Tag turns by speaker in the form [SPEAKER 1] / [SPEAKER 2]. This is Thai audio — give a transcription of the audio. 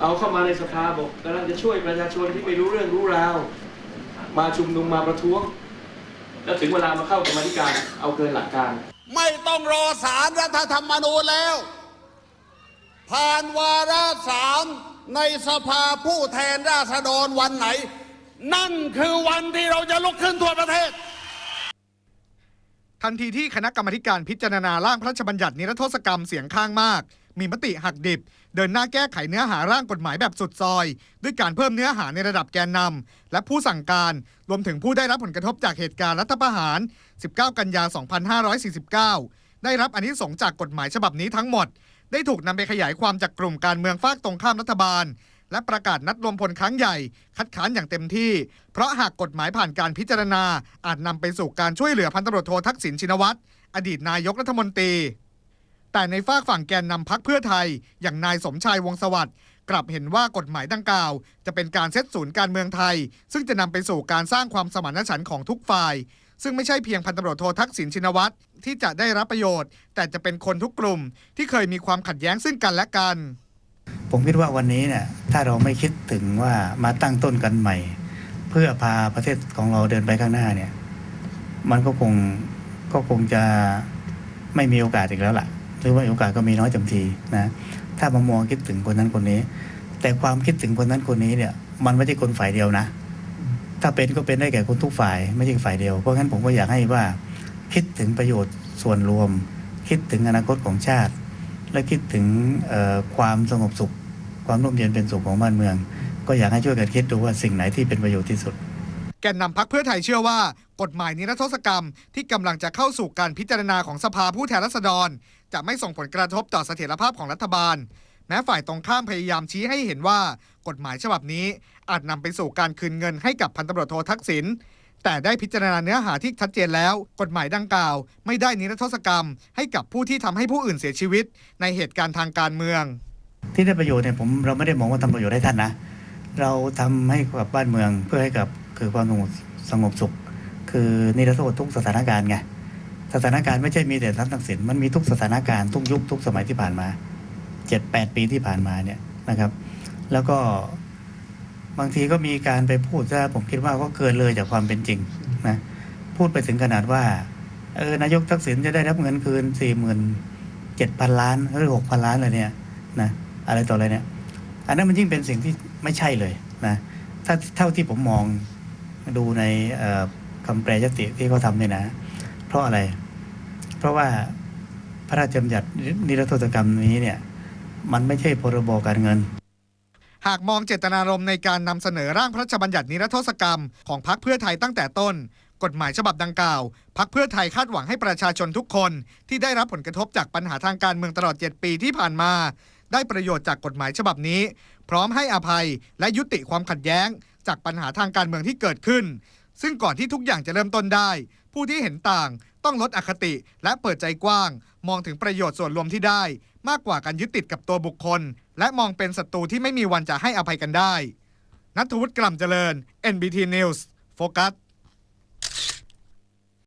[SPEAKER 1] เอาเข้ามาในสภาบอกกำลังจะช่วยประชาชนที่ไม่รู้เรื่องรู้ราว มาชุมนุมมาประท้วง แล้วถึงเวลามาเข้ากรรมาธิการเอาเกินหลักการ
[SPEAKER 2] ไม่ต้องรอสารรัฐธรรมนูญแล้ว ผ่านวาระสามในสภาผู้แทนราษฎรวันไหน นั่นคือวันที่เราจะลุกขึ้นทั่วประเทศ
[SPEAKER 3] ทันทีที่คณะกรรมาธิการพิจารณาร่างพระราชบัญญัตินิรโทษกรรมเสียงข้างมาก มีมติหักดิบ เดินหน้าแก้ไขเนื้อหาร่างกฎหมายแบบสุดซอย ด้วยการเพิ่มเนื้อหาในระดับแกนนำและผู้สั่งการรวมถึงผู้ได้รับผลกระทบจากเหตุการณ์รัฐประหาร 19 กันยา 2549 ได้รับอนนิสงจากกฎหมายฉบับนี้ทั้งหมด ได้ถูกนำไปขยายความจากกลุ่มการเมืองฝากตรงข้ามรัฐบาลและประกาศนัดรวมพลครั้งใหญ่ คัดค้านอย่างเต็มที่ เพราะหากกฎหมายผ่านการพิจารณา อาจนำไปสู่การช่วยเหลือพันตำรวจโททักษิณชินวัตรอดีตนายกรัฐมนตรี แต่ในฝากฝั่งแกนนำพักเพื่อไทย อย่างนายสมชายวงสวัสดิ์กลับเห็นว่ากฎหมายดังกล่าว จะเป็นการเซตศูนย์การเมืองไทย ซึ่งจะนำไปสู่การสร้างความสมานฉันท์ของทุกฝ่าย ซึ่งไม่ใช่เพียงพันตำรวจโททักษิณชินวัตรที่จะได้รับประโยชน์ แต่จะเป็นคนทุกกลุ่ม ที่เคยมีความขัดแย้งซึ่งกันและกัน
[SPEAKER 4] ผมคิดว่าวันนี้เนี่ยถ้าเราไม่คิดถึงว่ามาตั้งต้นกันใหม่ เพื่อพาประเทศของเราเดินไปข้างหน้าเนี่ยมันก็คงก็คงจะไม่มีโอกาสอีกแล้วล่ะ หรือว่าโอกาสก็มีน้อยเต็มทีนะถ้ามามองคิดถึงคนนั้นคนนี้ แต่ความคิดถึงคนนั้นคนนี้เนี่ย มันไม่ใช่คนฝ่ายเดียวนะ ถ้าเป็นก็เป็นได้แก่คนทุกฝ่ายไม่ใช่ฝ่ายเดียวเพราะงั้นผมก็อยากให้ว่า คิดถึงประโยชน์ส่วนรวม คิดถึงอนาคตของชาติ และคิดถึงความสงบสุข ความร่มเย็นเป็นสุขของบ้านเมือง ก็อยากให้ช่วยกันคิดดูว่าสิ่งไหนที่เป็นประโยชน์ที่สุด
[SPEAKER 3] แกนนำพักเพื่อไทยเชื่อว่า กฎหมายนิรโทษกรรม ที่กำลังจะเข้าสู่การพิจารณาของสภาผู้แทนราษฎร จะไม่ส่งผลกระทบต่อเสถียรภาพของรัฐบาล แม้ฝ่ายตรงข้ามพยายามชี้ให้เห็นว่า กฎหมายฉบับนี้ อาจนำไปสู่การคืนเงินให้กับพันตำรวจโททักษิณแต่ได้พิจารณาเนื้อหาที่ชัดเจนแล้ว กฎหมายดังกล่าว ไม่ได้นิรโทษกรรม ให้กับผู้ที่ทำให้ผู้อื่นเสียชีวิต ในเหตุการณ์ทางการเมือง
[SPEAKER 4] ที่ได้ประโยชน์เนี่ยผมเราไม่ได้มองว่าทำประโยชน์ให้ท่านนะ เราทำให้กับบ้านเมืองเพื่อให้กับ คือความสงบสงบสุข คือนิรโทษทุกสถานการณ์ไงสถานการณ์ไม่ใช่มีแต่ท่านทักษิณมันมีทุกสถานการณ์ทุกยุคทุกสมัยที่ผ่านมาเจ็ดแปดปีที่ผ่านมาเนี่ยนะครับ แล้วก็บางทีก็มีการไปพูดซะผมคิดว่าก็เกินเลยจากความเป็นจริงนะพูดไปถึงขนาดว่าเออนายกทักษิณจะได้รับเงินคืนสี่หมื่นเจ็ดพันล้านหรือหกพันล้านเลยเนี่ยนะอะไรต่ออะไรเนี่ย อันนั้นมันยิ่งเป็นสิ่งที่ไม่ใช่เลยนะถ้าเท่าที่ผมมอง ดูในเอ่อคำแปลยติที่เขาทำเนี่ยนะ เพราะอะไร เพราะว่าพระราชบัญญัตินิรโทษกรรมนี้เนี่ย มันไม่ใช่พรบการเงิน
[SPEAKER 3] หากมองเจตนารมณ์ในการนำเสนอร่างพระราชบัญญัตินิรโทษกรรมของพรรคเพื่อไทยตั้งแต่ต้น กฎหมายฉบับดังกล่าวพรรคเพื่อไทยคาดหวังให้ประชาชนทุกคนที่ได้รับผลกระทบจากปัญหาทางการเมืองตลอด 7 ปีที่ผ่านมา ได้ประโยชน์จากกฎหมายฉบับนี้ พร้อมให้อภัยและยุติความขัดแย้ง จากปัญหาทางการเมืองที่เกิดขึ้น ซึ่งก่อนที่ทุกอย่างจะเริ่มต้นได้ ผู้ที่เห็นต่างต้องลดอคติและเปิดใจกว้าง มองถึงประโยชน์ส่วนรวมที่ได้ มากกว่าการยึดติดกับตัวบุคคล และมองเป็นศัตรูที่ไม่มีวันจะให้อภัยกันได้นัทวุฒิกล่ำเจริญ NBT News โฟกัส